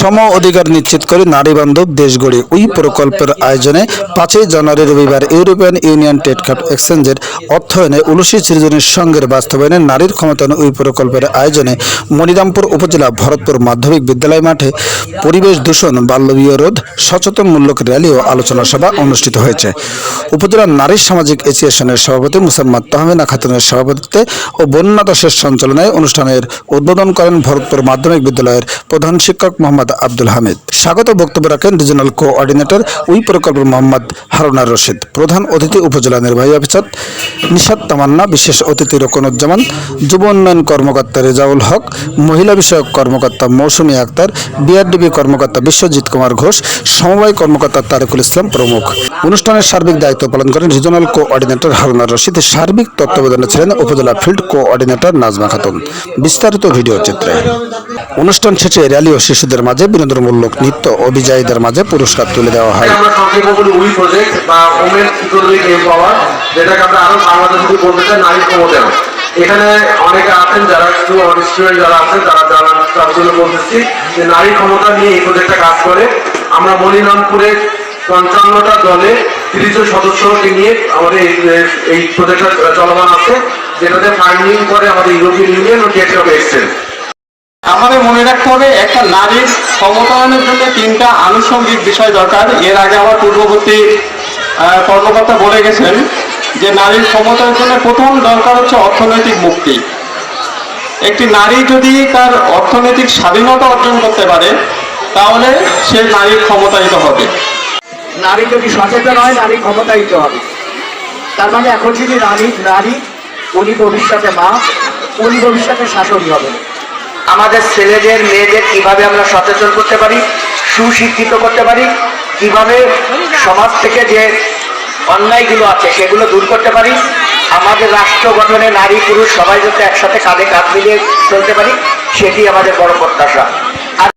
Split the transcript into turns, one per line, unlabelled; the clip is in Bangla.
সম অধিকার নিশ্চিত করে নারী বান্ধব দেশ গড়ে ওই প্রকল্পের আয়োজনে পাঁচই জানুয়ারি রবিবার ইউরোপিয়ান ইউনিয়ন ট্রেড কার্ড এক্সচেঞ্জের অর্থায়নে উলসি সৃজনের সঙ্গের বাস্তবায়নে নারীর ক্ষমতায়ন ওই প্রকল্পের আয়োজনে মনিরামপুর উপজেলা ভরতপুর মাধ্যমিক বিদ্যালয় মাঠে পরিবেশ দূষণ বাল্যবিয় রোধ সচেতনমূলক র্যালি ও আলোচনা সভা অনুষ্ঠিত হয়েছে। উপজেলার নারী সামাজিক অ্যাসোসিয়েশনের সভাপতি মুসাম্মদ তাহমিনা খাতুনের সভাপতিত্বে ও বন্যা দাসের সঞ্চালনায় অনুষ্ঠানের উদ্বোধন করেন ভরতপুর মাধ্যমিক বিদ্যালয়ের প্রধান শিক্ষক মোহাম্মদ আব্দুল হামিদ। স্বাগত বক্তব্য রাখেন রিজনাল কোঅর্ডিনেটর ওই প্রকল্পের মোহাম্মদ হারুনার রশিদ। প্রধান অতিথি উপজেলা নির্বাহী অফিসার নিশাদ তামান্না, বিশেষ অতিথি রকনুজ্জামান, যুব উন্নয়ন কর্মকর্তা রেজাউল হক, মহিলা বিষয়ক কর্মকর্তা মৌসুমী আক্তার, বিআরডিবি কর্মকর্তা বিশ্বজিৎ কুমার ঘোষ, সমবায় কর্মকর্তা তারেকুল ইসলাম প্রমুখ। অনুষ্ঠানের সার্বিক দায়িত্ব পালন করেন রিজনাল কোঅর্ডিনেটর হারুনার রশিদ। সার্বিক তত্ত্বাবধানে ছিলেন উপজেলা ফিল্ড কোঅর্ডিনেটর নাজমা খাতুন। বিস্তারিত ভিডিও চিত্রে। অনুষ্ঠান শেষে র্যালি ও শিশুদের মাঝে বিনোদনমূলক নৃত্য ও বিজয়ীদের মাঝে পুরস্কার তুলে দেওয়া হয়।
যেটাকে আমরা আরও বাংলাদেশে বলতে চাই নারী ক্ষমতায়ন এখানে অনেকে আছেন যারা, কিছু আমাদের স্টুডেন্ট যারা আছেন, তারা যারা তার জন্য বলতেছি যে নারী ক্ষমতা নিয়ে এই প্রজেক্টটা কাজ করে। আমরা মনিরামপুরে পঞ্চান্নটা দলে তিরিশ সদস্যকে নিয়ে আমাদের এই- প্রজেক্টটা চলমান আছে, যেটাতে ফান্ডিং করে আমাদের ইউরোপিয়ান ইউনিয়ন ও গেট অফ এক্সচেঞ্জ
আমাদের মনে রাখতে হবে, একটা নারীর ক্ষমতায়নের জন্য তিনটা আনুষঙ্গিক বিষয় দরকার। এর আগে আমার পূর্ববর্তী কর্মকর্তা বলে গেছেন যে নারীর ক্ষমতার জন্য প্রথম দরকার হচ্ছে অর্থনৈতিক মুক্তি। একটি নারী যদি তার অর্থনৈতিক স্বাধীনতা অর্জন করতে পারে, তাহলে সে নারীর ক্ষমতায়িত হবে।
নারী যদি সচেতন হয়, নারী ক্ষমতায়িত হবে। তার মানে এখন যদি নারী নারী, উনি ভবিষ্যতে মা, উনি ভবিষ্যতে শাশুড়ি হবে।
আমাদের ছেলেদের, মেয়েদের কীভাবে আমরা সচেতন করতে পারি, সুশিক্ষিত করতে পারি, কীভাবে সমাজ থেকে যে অন্যায়গুলো আছে সেগুলো দূর করতে পারি, আমাদের রাষ্ট্র গঠনে নারী পুরুষ সবাই যাতে একসাথে কাঁধে কাঁধ মিলিয়ে চলতে পারি, সেটি আমাদের বড় প্রত্যাশা।